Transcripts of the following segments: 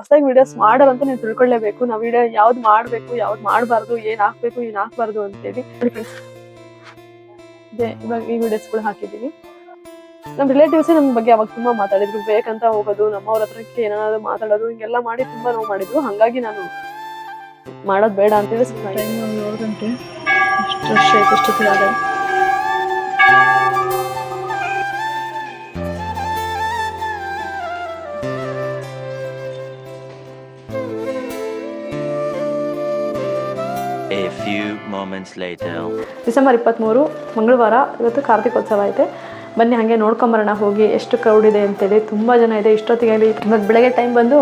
ಹೊಸದಾಗಿ ವಿಡಿಯೋಸ್ ಮಾಡೋರಂತ ನೀವು ತಿಳ್ಕೊಳ್ಳೇಬೇಕು ನಾವು ವಿಡಿಯೋ ಯಾವ್ದು ಮಾಡ್ಬೇಕು ಯಾವ್ದು ಮಾಡಬಾರ್ದು ಏನ್ ಹಾಕ್ಬೇಕು ಏನ್ ಹಾಕ್ಬಾರ್ದು ಅಂತೇಳಿ. ಹೇಳಿ ಇವಾಗ ಈ ವಿಡಿಯೋಸ್ಗಳು ಹಾಕಿದೀವಿ ನಮ್ಮ ರಿಲೇಟಿವ್ಸ್ ನಮ್ ಬಗ್ಗೆ ಅವಾಗ ತುಂಬಾ ಮಾತಾಡಿದ್ರು. ಬೇಕಂತ ಹೋಗೋದು ನಮ್ಮವ್ರ ಹತ್ರಕ್ಕೆ ಏನಾದ್ರು ಮಾತಾಡೋದು ಹಿಂಗೆಲ್ಲ ಮಾಡಿ ತುಂಬಾ ನೋವು ಮಾಡಿದ್ರು. ಹಂಗಾಗಿ ನಾನು ಮಾಡೋದು ಬೇಡ ಅಂತೇಳಿ ಟೈಮ್ ಏಳು ಗಂಟೆ. ವರ್ಷ ಆಯ್ತು ಡಿಸೆಂಬರ್ ಇಪ್ಪತ್ತ್ಮೂರು ಮಂಗಳವಾರ, ಇವತ್ತು ಕಾರ್ತಿಕೋತ್ಸವ ಐತೆ. ಬನ್ನಿ ಹಾಗೆ ನೋಡ್ಕೊಂಬರೋಣ, ಹೋಗಿ ಎಷ್ಟು ಕ್ರೌಡ್ ಇದೆ ಅಂತೇಳಿ. ತುಂಬ ಜನ ಇದೆ. ಇಷ್ಟೊತ್ತಿಗೆ ಮತ್ತು ಬೆಳಗ್ಗೆ ಟೈಮ್ ಬಂದು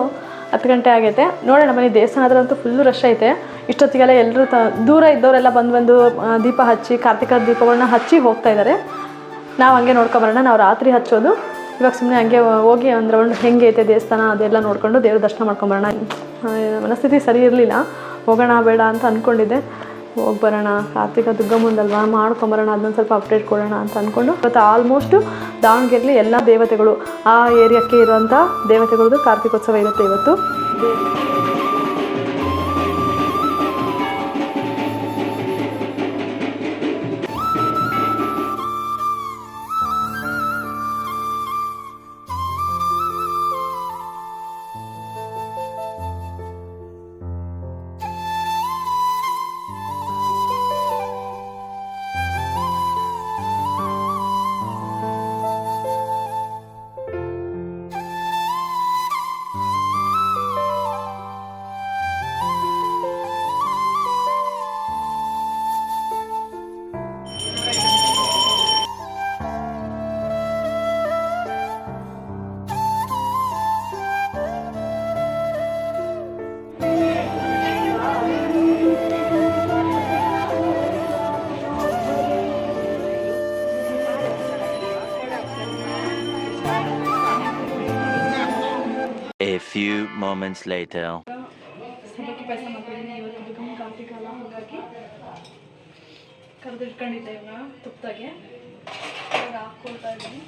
ಹತ್ತು ಗಂಟೆ ಆಗೈತೆ. ನೋಡೋಣ, ಬನ್ನಿ ದೇವಸ್ಥಾನ ಫುಲ್ಲು ರಶ್ ಐತೆ. ಇಷ್ಟೊತ್ತಿಗೆಲ್ಲ ಎಲ್ಲರೂ ತ, ದೂರ ಇದ್ದವರೆಲ್ಲ ಬಂದು ಬಂದು ದೀಪ ಹಚ್ಚಿ, ಕಾರ್ತಿಕ ದೀಪಗಳನ್ನ ಹಚ್ಚಿ ಹೋಗ್ತಾ ಇದ್ದಾರೆ ನಾವು ಹಂಗೆ ನೋಡ್ಕೊಂಬರೋಣ. ನಾವು ರಾತ್ರಿ ಹಚ್ಚೋದು. ಇವಾಗ ಸುಮ್ಮನೆ ಹಂಗೆ ಹೋಗಿ ಒಂದು ರೌಂಡ್ ಹೆಂಗೆ ಐತೆ ದೇವಸ್ಥಾನ ಅದೆಲ್ಲ ನೋಡಿಕೊಂಡು ದೇವ್ರ ದರ್ಶನ ಮಾಡ್ಕೊಂಬರೋಣ. ಮನಸ್ಥಿತಿ ಸರಿ ಇರಲಿಲ್ಲ. ಹೋಗೋಣ, ಬೇಡ ಅಂತ ಅಂದ್ಕೊಂಡಿದ್ದೆ ಹೋಗಿ ಬರೋಣ ಕಾರ್ತಿಕ ದುರ್ಗಮ್ಮಂದಲ್ವಾ ಮಾಡ್ಕೊಂಬರೋಣ, ಅದನ್ನ ಸ್ವಲ್ಪ ಅಪ್ಡೇಟ್ ಕೊಡೋಣ ಅಂತ ಅಂದ್ಕೊಂಡು ಇವತ್ತು ಆಲ್ಮೋಸ್ಟು ದಾವಣಗೆರೆಲಿ ಎಲ್ಲ ದೇವತೆಗಳು ಆ ಏರಿಯಾಕ್ಕೆ ಇರುವಂಥ ದೇವತೆಗಳದ್ದು ಕಾರ್ತಿಕೋತ್ಸವ ಇರುತ್ತೆ ಇವತ್ತು. Moments later. ಸಬ್ಬಕ್ಕಿ ಪಾಯಸ ಇವನ್ನ ತುಪ್ಪದಾಗೆ ಇವಾಗ ಹಾಕ್ಕೊಳ್ತಾ ಇದ್ದೀನಿ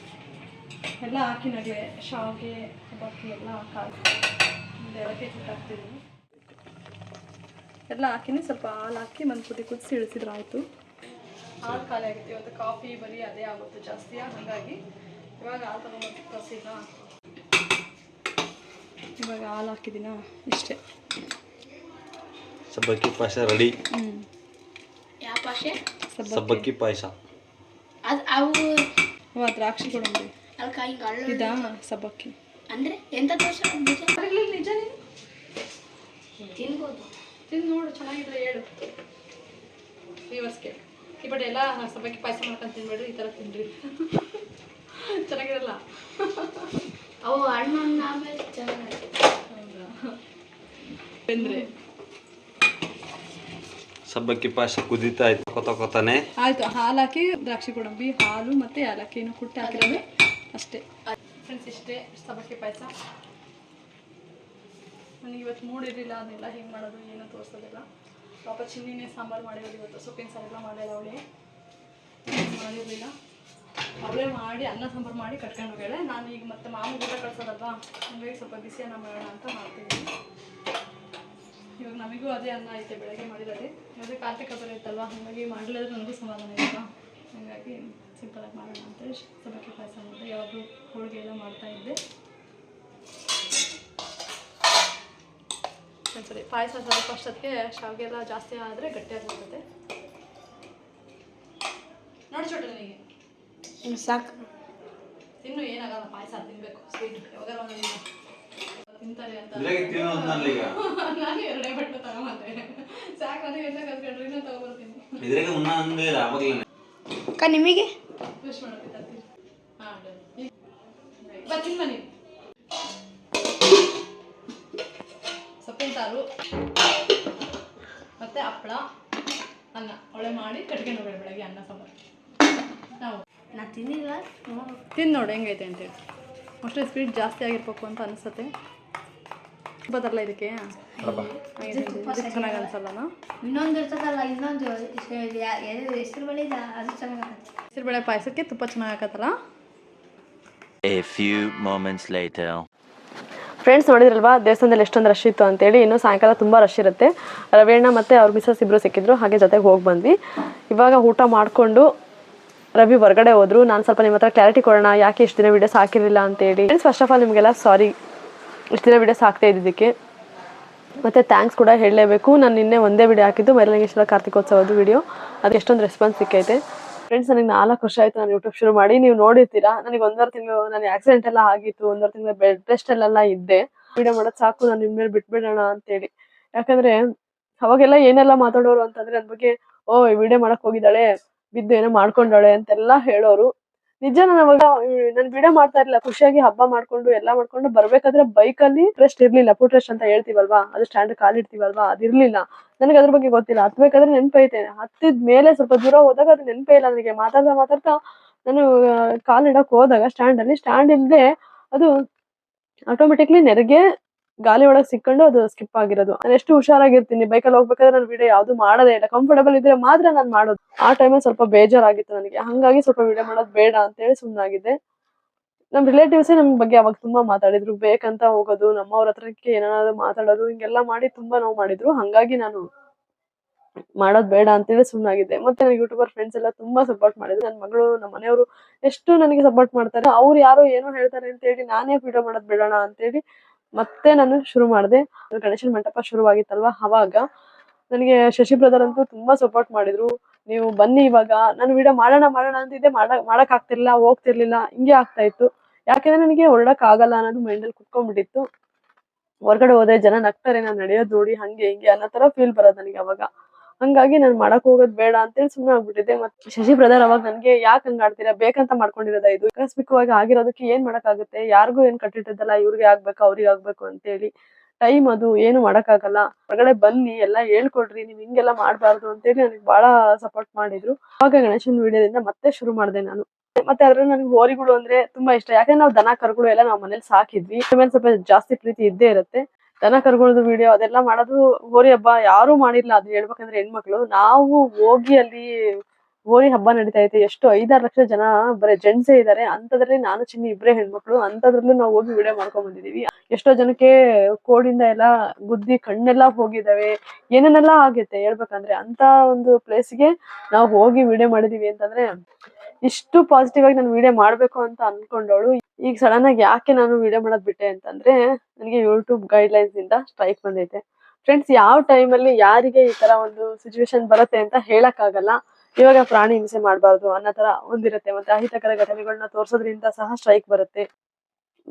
ಎಲ್ಲ ಹಾಕಿನಾಗಲೇ ಶಾವಿಗೆ ಸಬ್ಬಕ್ಕಿ ಎಲ್ಲ ಹಾಕಿ ಕೆ ಹಾಕ್ತಿದ್ದೀನಿ ಎಲ್ಲ ಹಾಕಿನಿ ಸ್ವಲ್ಪ ಹಾಲು ಹಾಕಿ ಒಂದು ಕುದಿ ಕುದಿಸಿ ಇಳಿಸಿದ್ರೆ ಆಯಿತು ಹಾಲು ಖಾಲಿ ಆಗಿತ್ತು ಇವತ್ತು ಕಾಫಿ ಬರೀ ಅದೇ ಆಗುತ್ತೆ ಜಾಸ್ತಿ ಹಾಗಾಗಿ ಇವಾಗ ಹಾಲು ತಗೊಂಡ್ಬಂದು ಕಸಿನ ಇವಾಗ ಹಾಲು ಹಾಕಿದ್ದೀನ? ಇಷ್ಟೇ. ಸಬ್ಬಕ್ಕಿ ಪಾಯಸ ರೆಡಿ. ಹ್ಞೂ ಯಾವ ಭಾಷೆ ಸಬ್ಬಕ್ಕಿ. ಪಾಯಸ. ಅದು ಅವು ಅವ ದ್ರಾಕ್ಷಿ ಕೊಡಂಬ್ರಿ ಅದಕ್ಕೆ ಹಿಂಗೆ ಅಳ್ಳು ಇದಾ ಸಬ್ಬಕ್ಕಿ. ಅಂದರೆ ಎಂಥ ದೋಷ ನಿಜ ನಿಜ ನೀನು? ತಿನ್ಬೋದು. ತಿಂದು ನೋಡು ಚೆನ್ನಾಗಿದ್ರೆ ಹೇಳು. ವ್ಯೂವರ್ಸ್ಗೆ ಈ ಬಟ್ ಎಲ್ಲ ಸಬ್ಬಕ್ಕಿ ಪಾಯಸ ಮಾಡ್ಕೊಂಡು ತಿನ್ಬೇಡ್ರಿ ಈ ಥರ ತಿನ್ರಿ. ಚೆನ್ನಾಗಿರಲ್ಲ. ಅವು ಹಣ್ಣು ಹಣ್ಣು ಆಮೇಲೆ ಚೆನ್ನಾಗಿ ಬೆಂದ್ರೆ ಸಬ್ಬಕ್ಕಿ ಪಾಯಸ ಕುದೀತಾ ಇತ್ತು. ಕೊತ ಕೊತಾನೆ. ಆಯಿತು ಹಾಲು ಹಾಕಿ ದ್ರಾಕ್ಷಿ ಗೋಡಂಬಿ ಹಾಲು ಮತ್ತು ಏಲಕ್ಕಿನೂ ಕುಟ್ಟಿ ಹಾಕಿರೋದು. ಅಷ್ಟೇ. ಫ್ರೆಂಡ್ಸ್ ಇಷ್ಟೇ ಸಬ್ಬಕ್ಕಿ ಪಾಯಸ. ನನಗೆ ಇವತ್ತು ಮೂಡಿರಲಿಲ್ಲ ಅದನ್ನೆಲ್ಲ ಹೆಂಗೆ ಮಾಡೋದು ಏನು ತೋರಿಸೋದಿಲ್ಲ. ಪಾಪ ಚಿನ್ನಿನೇ ಸಾಂಬಾರು ಮಾಡಿರೋದು ಇವತ್ತು. ಸೊಪ್ಪಿನ ಸಾರೆಲ್ಲ ಮಾಡಿಲ್ಲ ಅವಳೇ. ಮಾಡಿರಲಿಲ್ಲ ಅವಳೇ ಮಾಡಿ, ಅನ್ನ ಸಾಂಬಾರು ಮಾಡಿ ಕಟ್ಕೊಂಡು ಹೋಗ್ಯಾಳೆ. ನಾನು ಈಗ ಮತ್ತೆ ಮಾಮೂಲಿ ಊಟ ಕಳ್ಸೋದಲ್ವಾ? ಹಂಗಾಗಿ ಸ್ವಲ್ಪ ಬಿಸಿ ಅನ್ನ ಮಾಡೋಣ ಅಂತ ಮಾಡ್ತೀನಿ. ಇವಾಗ ನಮಗೂ ಅದೇ ಅನ್ನ ಐತೆ ಬೆಳಗ್ಗೆ ಮಾಡಿರೋದೆ. ಅದೇ ಕಾರ್ತಿಕ ಬರ ಇತ್ತಲ್ವ ಹಾಗಾಗಿ ಮಾಡಲಿದ್ರೆ ನನಗೂ ಸಮಾಧಾನ ಇಲ್ಲ ಹಾಗಾಗಿ ಸಿಂಪಲಾಗಿ ಮಾಡೋಣ ಅಂತ ಸಬ್ಬಕ್ಕಿ ಪಾಯಸ ಮಾಡಿದೆ. ಯಾವಾಗಲೂ ಹೋಳಿಗೆ ಎಲ್ಲ ಮಾಡ್ತಾ ಇದ್ದೆ. ಸರಿ ಪಾಯಸ ಸ್ವಲ್ಪ ಅಷ್ಟೊತ್ತಿಗೆ ಶಾವಿಗೆ ಎಲ್ಲ ಜಾಸ್ತಿ ಆದರೆ ಗಟ್ಟಿಯಾಗಿರ್ತದೆ ನೋಡಿ ನನಗೆ. ಸಾಕು. ತಿನ್ನು ಏನಾಗಲ್ಲ ಪಾಯಸ ತಿನ್ಬೇಕು ಸ್ವೀಟ್ ತಿಂತಾರೆ ಅಂತ. ನಾನು ಎರಡೇ ಬಟ್ಟೆ ತಗೊಂಬಂದೆ. ಸಾಕು ಅದೇ ಎಲ್ಲ ಕಲ್ತ್ಕೊಂಡ್ರೆ ಇನ್ನೂ ತಗೊಬರ್ತೀನಿ. ಇದ್ರಾಗ ಮುನ್ನ ಆವಾಗಲೇ. ಅಕ್ಕ ನಿಮಗೆ? ವಿಶ್ ಹಾಂ ಬರ್ತೀನಿ ಬನ್ನಿ. ಸೊಪ್ಪಿನ ಸಾರು ಮತ್ತೆ ಹಪ್ಪಳ ಅನ್ನ. ಒಳ್ಳೆ ಮಾಡಿ ಕಟ್ಕೊಂಡು ಬೆಳಗ್ಗೆ ಅನ್ನ ಸಾಂಬಾರು. ನಾವು ನಾ ತಿನ್ನಿಲ್ಲ. ತಿಂದು ನೋಡಿ ಹೆಂಗೈತೆ ಅಂತೇಳಿ ಅಷ್ಟೇ ಸ್ವೀಟ್ ಜಾಸ್ತಿ ಆಗಿರ್ಬೇಕು ಅಂತ ಅನಿಸುತ್ತೆ. ಬದಲ್ಲ ಇದಕ್ಕೆ? ಚೆನ್ನಾಗಿ ಅನ್ಸಲ್ಲ ಇನ್ನೊಂದು ಇರ್ತದಲ್ಲ ಇನ್ನೊಂದು ಹೆಸರು ಬಳಿ ಅದು ಚೆನ್ನಾಗಿ ಹೆಸರುಬೇಳೆ ಪಾಯಸಕ್ಕೆ ತುಪ್ಪ ಚೆನ್ನಾಗಿ ಹಾಕತ್ತಲ್ಲ? A few moments later. Friends ನೋಡಿದ್ರಲ್ವಾ ದೇವಸ್ಥಾನದಲ್ಲಿ ಎಷ್ಟೊಂದು ರಶ್ ಇತ್ತು ಅಂತೇಳಿ. ಇನ್ನು ಸಾಯಂಕಾಲ ತುಂಬ ರಶ್ ಇರುತ್ತೆ. ರವಿಯಣ್ಣ ಮತ್ತು ಅವ್ರ ಮಿಸಸ್ ಇಬ್ಬರು ಸಿಕ್ಕಿದ್ರು ಹಾಗೆ ಜೊತೆಗೆ ಹೋಗಿ ಬಂದ್ವಿ. ಇವಾಗ ಊಟ ಮಾಡಿಕೊಂಡು ರವಿ ಹೊರಗಡೆ ಹೋದ್ರು. ನಾನು ಸ್ವಲ್ಪ ನಿಮ್ಮ ಹತ್ರ ಕ್ಲಾರಿಟಿ ಕೊಡೋಣ, ಯಾಕೆ ಇಷ್ಟು ದಿನ ವೀಡಿಯೋಸ್ ಹಾಕಿರಲಿಲ್ಲ ಅಂತೇಳಿ. ಫ್ರೆಂಡ್ಸ್ ಫಸ್ಟ್ ಆಫ್ ಆಲ್ ನಿಮಗೆಲ್ಲ ಸಾರಿ ಇಷ್ಟು ದಿನ ವೀಡಿಯೋಸ್ ಹಾಕ್ತಾ ಇದ್ದಿದ್ದಕ್ಕೆ. ಮತ್ತು ಥ್ಯಾಂಕ್ಸ್ ಕೂಡ ಹೇಳಲೇಬೇಕು. ನಾನು ನಿನ್ನೆ ಒಂದೇ ವಿಡಿಯೋ ಹಾಕಿದ್ದು ಮೈಲಂಗೇಶ್ವರ ಕಾರ್ತಿಕೋತ್ಸವದ ವಿಡಿಯೋ ಅದು ಎಷ್ಟೊಂದು ರೆಸ್ಪಾನ್ಸ್ ಸಿಕ್ಕೈತೆ. ಫ್ರೆಂಡ್ಸ್ ನನಗೆ ನಾಲ್ಕು ವರ್ಷ ಆಯಿತು ನಾನು ಯೂಟ್ಯೂಬ್ ಶುರು ಮಾಡಿ. ನೀವು ನೋಡಿರ್ತೀರಾ, ನನಗೆ ಒಂದೂವರೆ ತಿಂಗಳು ನನಗೆ ಆಕ್ಸಿಡೆಂಟ್ ಎಲ್ಲ ಆಗಿತ್ತು, ಒಂದೂವರೆ ತಿಂಗಳು ಬೆಡ್ ರೆಸ್ಟಲ್ಲೆಲ್ಲ ಇದ್ದೆ. ವಿಡಿಯೋ ಮಾಡೋದು ಸಾಕು, ನಾನು ನಿಮ್ಮ ಮೇಲೆ ಬಿಟ್ಬಿಡೋಣ ಅಂತೇಳಿ. ಯಾಕಂದರೆ ಅವಾಗೆಲ್ಲ ಏನೆಲ್ಲ ಮಾತಾಡೋರು ಅಂತಂದರೆ ಅದ್ರ ಬಗ್ಗೆ ಓ ವಿಡಿಯೋ ಮಾಡೋಕ್ಕೆ ಹೋಗಿದ್ದಾಳೆ. ಬಿದ್ದು ಏನೋ ಮಾಡ್ಕೊಂಡಾಳೆ ಅಂತೆಲ್ಲ ಹೇಳೋರು. ನಿಜ ನಾನು ಅವಾಗ, ನಾನು ವಿಡಿಯೋ ಮಾಡ್ತಾ ಇರ್ಲಿಲ್ಲ, ಖುಷಿಯಾಗಿ ಹಬ್ಬ ಮಾಡ್ಕೊಂಡು, ಎಲ್ಲ ಮಾಡ್ಕೊಂಡು ಬರ್ಬೇಕಾದ್ರೆ ಬೈಕಲ್ಲಿ ರೆಸ್ಟ್ ಇರ್ಲಿಲ್ಲ. ಫುಟ್ ರೆಸ್ಟ್ ಅಂತ ಹೇಳ್ತೀವಲ್ವಾ? ಅದು ಸ್ಟ್ಯಾಂಡ್ ಕಾಲಿಡ್ತೀವಲ್ವಾ ಅದಿರ್ಲಿಲ್ಲ ನನಗೆ ಅದ್ರ ಬಗ್ಗೆ ಗೊತ್ತಿಲ್ಲ. ಹತ್ಬೇಕಾದ್ರೆ ನೆನಪೈತೆ. ಹತ್ತಿದ ಮೇಲೆ ಸ್ವಲ್ಪ ದೂರ ಹೋದಾಗ ಅದು ನೆನಪೇ ಇಲ್ಲ ನನಗೆ. ಮಾತಾಡ್ತಾ ಮಾತಾಡ್ತಾ ನಾನು ಕಾಲ್ ಇಡಕ್ ಹೋದಾಗ ಸ್ಟ್ಯಾಂಡ್ ಅಲ್ಲಿ ಸ್ಟ್ಯಾಂಡ್ ಇಲ್ಲದೆ ಅದು ಆಟೋಮೆಟಿಕ್ಲಿ ನೆರಿಗೆ ಗಾಲಿ ಒಳಗೆ ಸಿಕ್ಕೊಂಡು ಅದು ಸ್ಕಿಪ್ ಆಗಿರೋದು. ನಾನು ಎಷ್ಟು ಹುಷಾರಾಗಿರ್ತೀನಿ ಬೈಕಲ್ಲಿ ಹೋಗ್ಬೇಕಾದ್ರೆ ನಾನು ವಿಡಿಯೋ ಯಾವ್ದು ಮಾಡೋದೇ ಇಲ್ಲ. ಕಂಫರ್ಟಬಲ್ ಇದ್ರೆ ಮಾತ್ರ ನಾನು ಮಾಡೋದು. ಆ ಟೈಮಲ್ಲಿ ಸ್ವಲ್ಪ ಬೇಜಾರಾಗಿತ್ತು ನನಗೆ. ಹಂಗಾಗಿ ಸ್ವಲ್ಪ ವಿಡಿಯೋ ಮಾಡೋದು ಬೇಡ ಅಂತೇಳಿ ಸುಮ್ಮನಾಗಿದ್ದೆ ನಮ್ಮ ರಿಲೇಟಿವ್ಸೇ ನಮ್ ಬಗ್ಗೆ ಅವಾಗ ತುಂಬಾ ಮಾತಾಡಿದ್ರು. ಬೇಕಂತ ಹೋಗೋದು, ನಮ್ಮವ್ರ ಹತ್ರಕ್ಕೆ ಏನಾದ್ರು ಮಾತಾಡೋದು, ಹಿಂಗೆಲ್ಲ ಮಾಡಿ ತುಂಬಾ ನೋವು ಮಾಡಿದ್ರು. ಹಂಗಾಗಿ ನಾನು ಮಾಡೋದ್ ಬೇಡ ಅಂತೇಳಿ ಸುಮ್ಮನಾಗಿದ್ದೆ ಮತ್ತೆ ನನಗೆ ಯೂಟ್ಯೂಬರ್ ಫ್ರೆಂಡ್ಸ್ ಎಲ್ಲ ತುಂಬಾ ಸಪೋರ್ಟ್ ಮಾಡಿದ್ರು. ನನ್ನ ಮಗಳು ನಮ್ಮ ಮನೆಯವರು ಎಷ್ಟು ನನಗೆ ಸಪೋರ್ಟ್ ಮಾಡ್ತಾರೆ, ಅವ್ರು ಯಾರೋ ಏನೋ ಹೇಳ್ತಾರೆ ಅಂತ ಹೇಳಿ ನಾನೇ ವಿಡಿಯೋ ಮಾಡೋದ್ ಅಂತ ಅಂತೇಳಿ ಮತ್ತೆ ನಾನು ಶುರು ಮಾಡಿದೆ. ಗಣೇಶನ ಮಂಟಪ ಶುರುವಾಗಿತ್ತಲ್ವಾ? ಅವಾಗ ನನಗೆ ಶಶಿ ಬ್ರದರ್ ಅಂತೂ ತುಂಬಾ ಸಪೋರ್ಟ್ ಮಾಡಿದ್ರು. ನೀವು ಬನ್ನಿ ಇವಾಗ. ನಾನು ವಿಡಿಯೋ ಮಾಡೋಣ ಮಾಡೋಣ ಅಂತಿದ್ದೆ ಮಾಡ ಮಾಡಕ್ ಆಗ್ತಿರ್ಲಿಲ್ಲ ಹೋಗ್ತಿರ್ಲಿಲ್ಲ. ಹಿಂಗೆ ಆಗ್ತಾ ಇತ್ತು. ಯಾಕೆಂದ್ರೆ ನನಗೆ ಹೊರಡಕ್ ಆಗಲ್ಲ ಅನ್ನೋದು ಮೈಂಡ್ ಮೈಂಡಲ್ಲಿ ಕುತ್ಕೊಂಡ್ಬಿಟ್ಟಿತ್ತು. ಹೊರಗಡೆ ಹೋದ್ರೆ ಜನ ನಗ್ತಾರೆ, ನಾನು ನಡೆಯೋದು ನೋಡಿ, ಹಂಗೆ, ಹಿಂಗೆ ಅನ್ನೋ ತರ ಫೀಲ್ ಬರೋದು ನನಗೆ ಅವಾಗ. ಹಂಗಾಗಿ ನಾನು ಮಾಡಕ್ ಹೋಗೋದ್ ಬೇಡ ಅಂತೇಳಿ ಸುಮ್ನೆ ಆಗ್ಬಿಟ್ಟಿದೆ ಮತ್ತೆ ಶಶಿ ಬ್ರದರ್ ಅವಾಗ ನನ್ಗೆ ಯಾಕೆ ಹಂಗ ಆಡ್ತೀರಾ? ಬೇಕಂತ ಮಾಡ್ಕೊಂಡಿರೋದ ಇದು. ಆಕಸ್ಮಿಕವಾಗಿ ಆಗಿರೋದಕ್ಕೆ ಏನ್ ಮಾಡಕ್ಕಾಗುತ್ತೆ? ಯಾರಿಗೂ ಏನ್ ಕಟ್ಟಿಟ್ಟದಲ್ಲ ಇವ್ರಿಗೆ ಆಗ್ಬೇಕು, ಅವ್ರಿಗೆ ಆಗ್ಬೇಕು ಅಂತೇಳಿ. ಟೈಮ್ ಅದು, ಏನು ಮಾಡಕ್ಕಾಗಲ್ಲ. ಹೊರಗಡೆ ಬನ್ನಿ, ಎಲ್ಲ ಹೇಳ್ಕೊಡ್ರಿ, ನೀವ್ ಹಿಂಗೆಲ್ಲ ಮಾಡ್ಬಾರ್ದು ಅಂತೇಳಿ ನನಗೆ ಬಹಳ ಸಪೋರ್ಟ್ ಮಾಡಿದ್ರು. ಅವಾಗ ಗಣೇಶನ್ ವಿಡಿಯೋದಿಂದ ಮತ್ತೆ ಶುರು ಮಾಡಿದೆ ನಾನು. ಮತ್ತೆ ಅದ್ರಲ್ಲಿ ನನಗೆ ಹೋರಿಗಳು ಅಂದ್ರೆ ತುಂಬಾ ಇಷ್ಟ. ಯಾಕಂದ್ರೆ ನಾವು ದನ ಕರುಗಳು ಎಲ್ಲ ನಾವು ಮನೇಲಿ ಸಾಕಿದ್ವಿ. ಮೇಲೆ ಸ್ವಲ್ಪ ಜಾಸ್ತಿ ಪ್ರೀತಿ ಇದ್ದೇ ಇರುತ್ತೆ. ದನ ಕರುಗಳದ್ದು ವಿಡಿಯೋ ಅದೆಲ್ಲ ಮಾಡೋದು ಹೋರಿ ಹಬ್ಬ. ಯಾರು ಮಾಡಿಲ್ಲ ಅದು ಹೇಳ್ಬೇಕಂದ್ರೆ ಹೆಣ್ಮಕ್ಳು. ನಾವು ಹೋಗಿ ಅಲ್ಲಿ ಹೋರಿ ಹಬ್ಬ ನಡೀತಾ ಐತೆ. ಎಷ್ಟು ಐದಾರು ಲಕ್ಷ ಜನ ಬರೀ ಜೆಂಟ್ಸೇ ಇದಾರೆ. ಅಂತದ್ರಲ್ಲಿ ನಾನು ಚಿನ್ನಿ ಇಬ್ಬರೇ ಹೆಣ್ಮಕ್ಳು. ಅಂತದ್ರಲ್ಲೂ ನಾವು ಹೋಗಿ ವಿಡಿಯೋ ಮಾಡ್ಕೊಂಡ್ ಬಂದಿದೀವಿ. ಎಷ್ಟೋ ಜನಕ್ಕೆ ಕೋಡಿಂದ ಎಲ್ಲ ಗುದ್ದಿ ಕಣ್ಣೆಲ್ಲ ಹೋಗಿದಾವೆ. ಏನೇನೆಲ್ಲ ಆಗೈತೆ ಹೇಳ್ಬೇಕಂದ್ರೆ ಅಂತ ಒಂದು ಪ್ಲೇಸ್ಗೆ ನಾವು ಹೋಗಿ ವಿಡಿಯೋ ಮಾಡಿದೀವಿ ಅಂತಂದ್ರೆ ಇಷ್ಟು ಪಾಸಿಟಿವ್ ಆಗಿ ನಾನು ವಿಡಿಯೋ ಮಾಡ್ಬೇಕು ಅಂತ ಅನ್ಕೊಂಡವಳು. ಈಗ ಸಡನ್ ಆಗಿ ಯಾಕೆ ನಾನು ವಿಡಿಯೋ ಮಾಡೋದ್ ಬಿಟ್ಟೆ ಅಂತಂದ್ರೆ ನನಗೆ ಯೂಟ್ಯೂಬ್ ಗೈಡ್ ಲೈನ್ಸ್ ಇಂದ ಸ್ಟ್ರೈಕ್ ಬಂದೈತೆ. ಫ್ರೆಂಡ್ಸ್ ಯಾವ ಟೈಮಲ್ಲಿ ಯಾರಿಗೆ ಈ ತರ ಒಂದು ಸಿಚುವೇಶನ್ ಬರುತ್ತೆ ಅಂತ ಹೇಳಕ್ ಆಗಲ್ಲ ಇವಾಗ ಪ್ರಾಣಿ ಹಿಂಸೆ ಮಾಡಬಾರ್ದು ಅನ್ನೋ ತರ ಒಂದಿರುತ್ತೆ. ಮತ್ತೆ ಅಹಿತಕರ ಘಟನೆಗಳನ್ನ ತೋರಿಸೋದ್ರಿಂದ ಸಹ ಸ್ಟ್ರೈಕ್ ಬರುತ್ತೆ.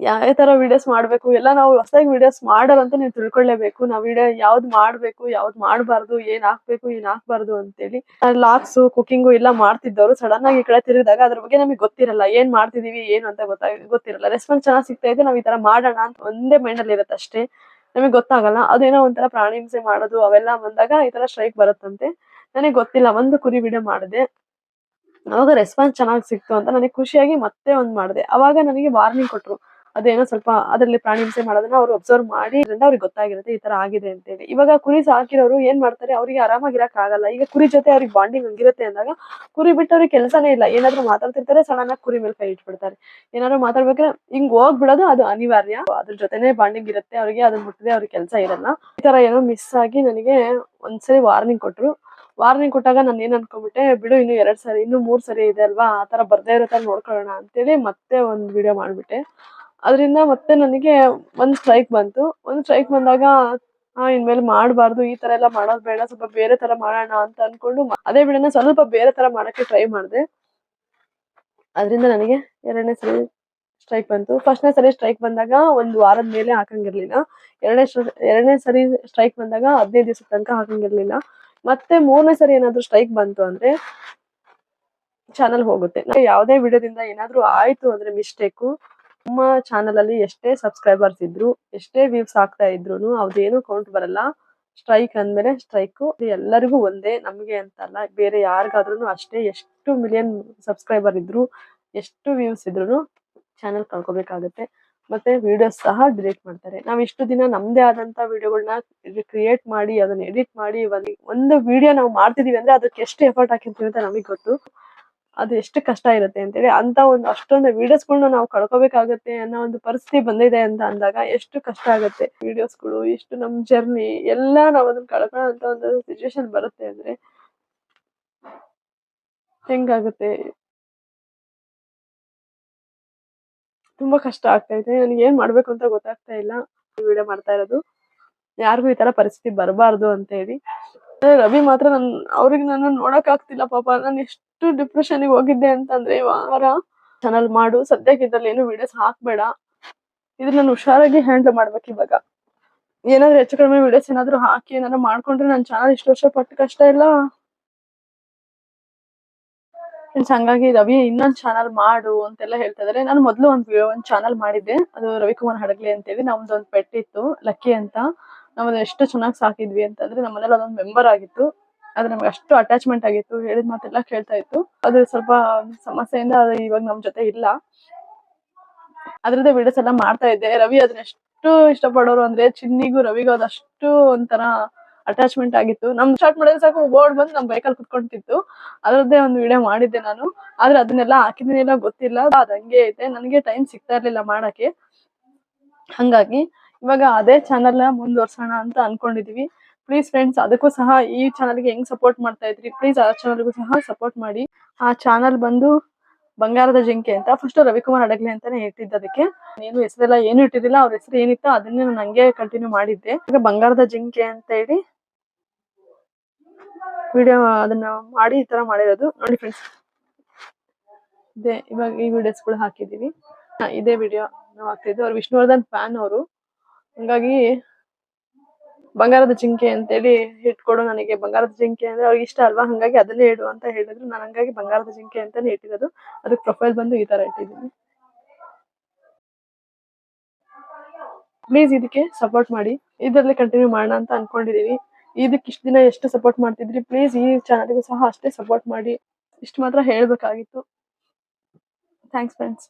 ಯಾವ ತರ ವಿಡಿಯೋಸ್ ಮಾಡ್ಬೇಕು, ಎಲ್ಲ ನಾವು ಹೊಸದಾಗಿ ವಿಡಿಯೋಸ್ ಮಾಡಲ್ಲಂತ ನೀವು ತಿಳ್ಕೊಳ್ಳೇಬೇಕು ನಾವು ವಿಡಿಯೋ ಯಾವ್ದು ಮಾಡ್ಬೇಕು, ಯಾವ್ದು ಮಾಡಬಾರ್ದು, ಏನ್ ಹಾಕ್ಬೇಕು, ಏನ್ ಹಾಕ್ಬಾರ್ದು ಅಂತೇಳಿ. ಲಾಕ್ಸ್ ಕುಕಿಂಗು ಎಲ್ಲ ಮಾಡ್ತಿದ್ದವರು ಸಡನ್ ಆಗಿ ಈ ಕಡೆ ತಿರುಗಿದಾಗ ಅದ್ರ ಬಗ್ಗೆ ನಮಗೆ ಗೊತ್ತಿರಲ್ಲ. ಏನ್ ಮಾಡ್ತಿದೀವಿ, ಏನು ಅಂತ ಗೊತ್ತಾಗ ಗೊತ್ತಿರಲ್ಲ. ರೆಸ್ಪಾನ್ಸ್ ಚೆನ್ನಾಗಿ ಸಿಗ್ತಾ ಇದೆ, ನಾವ್ ಈ ತರ ಮಾಡೋಣ ಅಂತ ಒಂದೇ ಮೈಂಡ್ ಅಲ್ಲಿ ಇರುತ್ತೆ ಅಷ್ಟೇ. ನಮಗೆ ಗೊತ್ತಾಗಲ್ಲ. ಅದೇನೋ ಒಂಥರ ಪ್ರಾಣಿ ಹಿಂಸೆ ಮಾಡೋದು, ಅವೆಲ್ಲ ಬಂದಾಗ ಈ ತರ ಸ್ಟ್ರೈಕ್ ಬರುತ್ತಂತೆ. ನನಗೆ ಗೊತ್ತಿಲ್ಲ, ಒಂದು ಕುರಿ ವಿಡಿಯೋ ಮಾಡಿದೆ. ಅವಾಗ ರೆಸ್ಪಾನ್ಸ್ ಚೆನ್ನಾಗಿ ಸಿಕ್ತು ಅಂತ ನನಗೆ ಖುಷಿಯಾಗಿ ಮತ್ತೆ ಒಂದ್ ಮಾಡಿದೆ. ಅವಾಗ ನನಗೆ ವಾರ್ನಿಂಗ್ ಕೊಟ್ರು. ಅದೇನೋ ಸ್ವಲ್ಪ ಅದರಲ್ಲಿ ಪ್ರಾಣಿ ಹಿಂಸೆ ಮಾಡೋದನ್ನ ಅವ್ರು ಅಬ್ಸರ್ವ್ ಮಾಡಿ ಅದರಿಂದ ಅವ್ರಿಗೆ ಗೊತ್ತಾಗಿರುತ್ತೆ ಈ ತರ ಆಗಿದೆ ಅಂತ ಹೇಳಿ ಇವಾಗ ಕುರಿ ಸಾಕಿರೋರು ಏನ್ ಮಾಡ್ತಾರೆ? ಅವ್ರಿಗೆ ಆರಾಮಾಗಿರಕ್ ಆಗಲ್ಲ ಈಗ ಕುರಿ ಜೊತೆ ಅವ್ರಿಗೆ ಬಾಂಡಿಂಗ್ ಹಂಗಿರುತ್ತೆ ಅಂದಾಗ ಕುರಿ ಬಿಟ್ಟು ಅವ್ರಿಗೆ ಕೆಲಸನೇ ಇಲ್ಲ. ಏನಾದ್ರು ಮಾತಾಡ್ತಿರ್ತಾರೆ ಸಡನ್ ಕುರಿ ಮೇಲೆ ಕೈ ಇಟ್ಬಿಡ್ತಾರೆ. ಏನಾದ್ರು ಮಾತಾಡ್ಬೇಕಾದ್ರೆ ಹಿಂಗ್ ಹೋಗ್ಬಿಡೋದು ಅದು ಅನಿವಾರ್ಯ. ಅದ್ರ ಜೊತೆನೆ ಬಾಂಡಿಂಗ್ ಇರುತ್ತೆ. ಅವ್ರಿಗೆ ಅದನ್ನ ಮುಟ್ಟಿದ್ರೆ ಅವ್ರಿಗೆ ಕೆಲಸ ಇರಲ್ಲ. ಈ ತರ ಏನೋ ಮಿಸ್ ಆಗಿ ನನಗೆ ಒಂದ್ಸರಿ ವಾರ್ನಿಂಗ್ ಕೊಟ್ರು. ವಾರ್ನಿಂಗ್ ಕೊಟ್ಟಾಗ ನಾನು ಏನ್ ಅನ್ಕೊಂಡ್ಬಿಟ್ಟೆ, ಬಿಡು, ಇನ್ನು ಎರಡ್ ಸರಿ, ಇನ್ನು ಮೂರ್ ಸರಿ ಇದೆ ಅಲ್ವಾ? ಆ ತರ ಬರ್ದೇ ಇರೋ ತರ ನೋಡ್ಕೊಳ್ಳೋಣ ಅಂತೇಳಿ ಮತ್ತೆ ಒಂದ್ ವಿಡಿಯೋ ಮಾಡ್ಬಿಟ್ಟೆ. ಅದರಿಂದ ಮತ್ತೆ ನನಗೆ ಒಂದು ಸ್ಟ್ರೈಕ್ ಬಂತು. ಒಂದು ಸ್ಟ್ರೈಕ್ ಬಂದಾಗ ಇನ್ಮೇಲೆ ಮಾಡಬಾರ್ದು, ಈ ತರ ಎಲ್ಲ ಮಾಡೋದು ಬೇಡ, ಸ್ವಲ್ಪ ಬೇರೆ ತರ ಮಾಡೋಣ ಅಂತ ಅನ್ಕೊಂಡು ಅದೇ ಬೆಳೆನ ಸ್ವಲ್ಪ ಬೇರೆ ತರ ಮಾಡಕ್ಕೆ ಟ್ರೈ ಮಾಡಿದೆ. ಅದರಿಂದ ನನಗೆ ಎರಡನೇ ಸರಿ ಸ್ಟ್ರೈಕ್ ಬಂತು. ಫಸ್ಟ್ನೇ ಸರಿ ಸ್ಟ್ರೈಕ್ ಬಂದಾಗ ಒಂದ್ ವಾರದ ಮೇಲೆ ಹಾಕಂಗಿರ್ಲಿಲ್ಲ. ಎರಡನೇ ಎರಡನೇ ಸರಿ ಸ್ಟ್ರೈಕ್ ಬಂದಾಗ ಹದಿನೈದು ದಿವಸದ ತನಕ ಹಾಕಂಗಿರ್ಲಿಲ್ಲ. ಮತ್ತೆ ಮೂರನೇ ಸರಿ ಏನಾದ್ರು ಸ್ಟ್ರೈಕ್ ಬಂತು ಅಂದ್ರೆ ಚಾನಲ್ ಹೋಗುತ್ತೆ. ಯಾವುದೇ ವಿಡಿಯೋದಿಂದ ಏನಾದ್ರೂ ಆಯ್ತು ಅಂದ್ರೆ ಮಿಸ್ಟೇಕು ನಮ್ಮ ಚಾನಲ್ ಅಲ್ಲಿ ಎಷ್ಟೇ ಸಬ್ಸ್ಕ್ರೈಬರ್ಸ್ ಇದ್ರು, ಎಷ್ಟೇ ವ್ಯೂಸ್ ಆಗ್ತಾ ಇದ್ರು ಅದೇನು ಕೌಂಟ್ ಬರಲ್ಲ. ಸ್ಟ್ರೈಕ್ ಅಂದ್ಮೇಲೆ ಸ್ಟ್ರೈಕ್ ಎಲ್ಲರಿಗೂ ಒಂದೇ, ನಮಗೆ ಅಂತಲ್ಲ. ಬೇರೆ ಯಾರಿಗಾದ್ರೂ ಅಷ್ಟೇ ಎಷ್ಟು ಮಿಲಿಯನ್ ಸಬ್ಸ್ಕ್ರೈಬರ್ ಇದ್ರು, ಎಷ್ಟು ವ್ಯೂಸ್ ಇದ್ರು ಚಾನಲ್ ಕಳ್ಕೊಬೇಕಾಗುತ್ತೆ. ಮತ್ತೆ ವಿಡಿಯೋಸ್ ಸಹ ಡಿಲೀಟ್ ಮಾಡ್ತಾರೆ. ನಾವ್ ಇಷ್ಟು ದಿನ ನಮ್ದೇ ಆದಂತ ವಿಡಿಯೋಗಳನ್ನ ಕ್ರಿಯೇಟ್ ಮಾಡಿ, ಅದನ್ನ ಎಡಿಟ್ ಮಾಡಿ, ಒಂದು ವಿಡಿಯೋ ನಾವು ಮಾಡ್ತಿದೀವಿ ಅಂದ್ರೆ ಅದಕ್ಕೆ ಎಷ್ಟು ಎಫರ್ಟ್ ಹಾಕಿರ್ತೀವಿ ಅಂತ ನಮಗೆ ಗೊತ್ತು. ಅದು ಎಷ್ಟು ಕಷ್ಟ ಇರುತ್ತೆ ಅಂತೇಳಿ ಅಂತ ಒಂದು ಅಷ್ಟೊಂದು ವಿಡಿಯೋಸ್ಗಳನ್ನ ನಾವು ಕಳ್ಕೊಬೇಕಾಗತ್ತೆ ಅನ್ನೋ ಒಂದು ಪರಿಸ್ಥಿತಿ ಬಂದಿದೆ ಅಂತ ಅಂದಾಗ ಎಷ್ಟು ಕಷ್ಟ ಆಗುತ್ತೆ ವಿಡಿಯೋಸ್ಗಳು ಎಷ್ಟು ನಮ್ ಜರ್ನಿ ಎಲ್ಲ ನಾವು ಅದನ್ನ ಕಳ್ಕೊಳ್ಳೋ ಅಂತ ಒಂದು ಸಿಚುವೇಶನ್ ಬರುತ್ತೆ ಅಂದ್ರೆ ಹೆಂಗಾಗುತ್ತೆ? ತುಂಬಾ ಕಷ್ಟ ಆಗ್ತಾ ಇದೆ. ನನಗೆ ಏನ್ ಮಾಡ್ಬೇಕು ಅಂತ ಗೊತ್ತಾಗ್ತಾ ಇಲ್ಲ ವಿಡಿಯೋ ಮಾಡ್ತಾ ಇರೋದು. ಯಾರಿಗೂ ಈ ತರ ಪರಿಸ್ಥಿತಿ ಬರಬಾರ್ದು ಅಂತ ಹೇಳಿ ರವಿ ಮಾತ್ರ ನನ್, ಅವ್ರಿಗೆ ನಾನು ನೋಡಕ್ ಆಗ್ತಿಲ್ಲ ಪಾಪ. ನಾನು ಎಷ್ಟು ಡಿಪ್ರೆಷನ್ ಹೋಗಿದ್ದೆ ಅಂತಂದ್ರೆ ವಾರ ಚಾನಲ್ ಮಾಡು. ಸದ್ಯಕ್ಕೆ ಇದ್ರಲ್ಲಿ ಏನು ವಿಡಿಯೋಸ್ ಹಾಕ್ಬೇಡ. ಇದ್ರ ನಾನು ಹುಷಾರಾಗಿ ಹ್ಯಾಂಡಲ್ ಮಾಡ್ಬೇಕು ಇವಾಗ. ಏನಾದ್ರು ಹೆಚ್ಚು ಕಡಿಮೆ ವಿಡಿಯೋಸ್ ಏನಾದ್ರು ಹಾಕಿ ಏನಾದ್ರು ಮಾಡ್ಕೊಂಡ್ರೆ ನನ್ನ ಚಾನಲ್ ಇಷ್ಟು ವರ್ಷ ಪಟ್ಟ ಕಷ್ಟ ಇಲ್ಲ. ಹಂಗಾಗಿ ರವಿ ಇನ್ನೊಂದ್ ಚಾನಲ್ ಮಾಡು ಅಂತೆಲ್ಲ ಹೇಳ್ತಾ ಇದಾರೆ. ನಾನು ಮೊದ್ಲು ಒಂದ್ ಒಂದ್ ಚಾನಲ್ ಮಾಡಿದ್ದೆ. ಅದು ರವಿಕುಮಾರ್ ಹಡಗ್ಲಿ ಅಂತೇಳಿ. ನಮ್ದು ಒಂದ್ ಪೆಟ್ಟಿತ್ತು, ಲಕ್ಕಿ ಅಂತ. ನಾವ್ ಎಷ್ಟು ಚೆನ್ನಾಗಿ ಸಾಕಿದ್ವಿ ಅಂತಂದ್ರೆ ನಮ್ಮ ಮನೇಲಿ ಅದೊಂದು ಮೆಂಬರ್ ಆಗಿತ್ತು. ಅದು ನಮ್ಗೆ ಅಷ್ಟು ಅಟ್ಯಾಚ್ಮೆಂಟ್ ಆಗಿತ್ತು. ಹೇಳಿದ ಮಾತೆಲ್ಲ ಕೇಳ್ತಾ ಇತ್ತು. ಅದು ಸ್ವಲ್ಪ ಸಮಸ್ಯೆಯಿಂದ ಅದು ಇವಾಗ ನಮ್ ಜೊತೆ ಇಲ್ಲ. ಅದ್ರದ್ದೇ ವಿಡಿಯೋಸ್ ಎಲ್ಲ ಮಾಡ್ತಾ ಇದ್ದೆ. ರವಿ ಅದನ್ನ ಎಷ್ಟು ಇಷ್ಟಪಡೋರು ಅಂದ್ರೆ ಚಿನ್ನಿಗೂ ರವಿಗೂ ಅದಷ್ಟು ಒಂಥರ ಅಟ್ಯಾಚ್ಮೆಂಟ್ ಆಗಿತ್ತು. ನಮ್ ಸ್ಟಾರ್ಟ್ ಮಾಡಿದ್ರೆ ಸಾಕು ಬೋರ್ಡ್ ಬಂದು ನಮ್ ಬೈಕಲ್ಲಿ ಕುತ್ಕೊಂತಿತ್ತು ಅದ್ರದ್ದೇ ಒಂದು ವಿಡಿಯೋ ಮಾಡಿದ್ದೆ ನಾನು. ಆದ್ರೆ ಅದನ್ನೆಲ್ಲ ಹಾಕಿದ್ದೀನಿ ಗೊತ್ತಿಲ್ಲ. ಅದ್ ಹಂಗೆ ಐತೆ. ನನಗೆ ಟೈಮ್ ಸಿಗ್ತಾ ಇರ್ಲಿಲ್ಲ ಮಾಡಕ್ಕೆ. ಹಂಗಾಗಿ ಇವಾಗ ಅದೇ ಚಾನಲ್ ಮುಂದುವರ್ಸೋಣ ಅಂತ ಅನ್ಕೊಂಡಿದೀವಿ. ಪ್ಲೀಸ್ ಫ್ರೆಂಡ್ಸ್ ಅದಕ್ಕೂ ಸಹ ಈ ಚಾನಲ್ಗೆ ಹೆಂಗ್ ಸಪೋರ್ಟ್ ಮಾಡ್ತಾ ಇದ್ರಿ ಪ್ಲೀಸ್ ಆ ಚಾನಲ್ಗೂ ಸಹ ಸಪೋರ್ಟ್ ಮಾಡಿ. ಆ ಚಾನಲ್ ಬಂದು ಬಂಗಾರದ ಜಿಂಕೆ ಅಂತ ಫಸ್ಟ್ ರವಿಕುಮಾರ್ ಅಡಗ್ಲಿ ಅಂತಾನೆ ಇಟ್ಟಿದ್ದ ಅದಕ್ಕೆ. ಏನು ಹೆಸರೆಲ್ಲ ಏನು ಇಟ್ಟಿರಲಿಲ್ಲ, ಅವ್ರ ಹೆಸರು ಏನಿತ್ತು ಅದನ್ನೇ ನಾನು ಹಂಗೆ ಕಂಟಿನ್ಯೂ ಮಾಡಿದ್ದೆ. ಈಗ ಬಂಗಾರದ ಜಿಂಕೆ ಅಂತ ಹೇಳಿ ವಿಡಿಯೋ ಅದನ್ನ ಮಾಡಿ ಈ ತರ ಮಾಡಿರೋದು. ನೋಡಿ ಫ್ರೆಂಡ್ಸ್ ಇದೇ ಇವಾಗ ಈ ವಿಡಿಯೋಸ್ಗಳು ಹಾಕಿದೀವಿ. ಇದೇ ವಿಡಿಯೋ ನಾವು ಹಾಕ್ತಿದ್ವಿ ಅವ್ರು ವಿಷ್ಣುವರ್ಧನ್ ಫ್ಯಾನ್ ಅವರು. ಹಂಗಾಗಿ ಬಂಗಾರದ ಜಿಂಕೆ ಅಂತೇಳಿ ಇಟ್ಕೊಡು ನನಗೆ. ಬಂಗಾರದ ಜಿಂಕೆ ಅಂದ್ರೆ ಅವ್ರಿಗೆ ಇಷ್ಟ ಅಲ್ವಾ? ಹಂಗಾಗಿ ಅದನ್ನೇ ಇಡು ಅಂತ ಹೇಳಿದ್ರು. ನಾನು ಹಂಗಾಗಿ ಬಂಗಾರದ ಜಿಂಕೆ ಅಂತಾನೆ ಇಟ್ಟಿರೋದು. ಅದಕ್ಕೆ ಪ್ರೊಫೈಲ್ ಬಂದು ಈ ತರ ಇಟ್ಟಿದ್ದೀನಿ. ಪ್ಲೀಸ್ ಇದಕ್ಕೆ ಸಪೋರ್ಟ್ ಮಾಡಿ. ಇದರಲ್ಲಿ ಕಂಟಿನ್ಯೂ ಮಾಡೋಣ ಅಂತ ಅನ್ಕೊಂಡಿದೀನಿ ಇದಕ್ಕೆ ಇಷ್ಟು ದಿನ ಎಷ್ಟು ಸಪೋರ್ಟ್ ಮಾಡ್ತಿದ್ರಿ? ಪ್ಲೀಸ್ ಈ ಚಾನಲ್ಗೂ ಸಹ ಅಷ್ಟೇ ಸಪೋರ್ಟ್ ಮಾಡಿ. ಇಷ್ಟು ಮಾತ್ರ ಹೇಳ್ಬೇಕಾಗಿತ್ತು. Thanks friends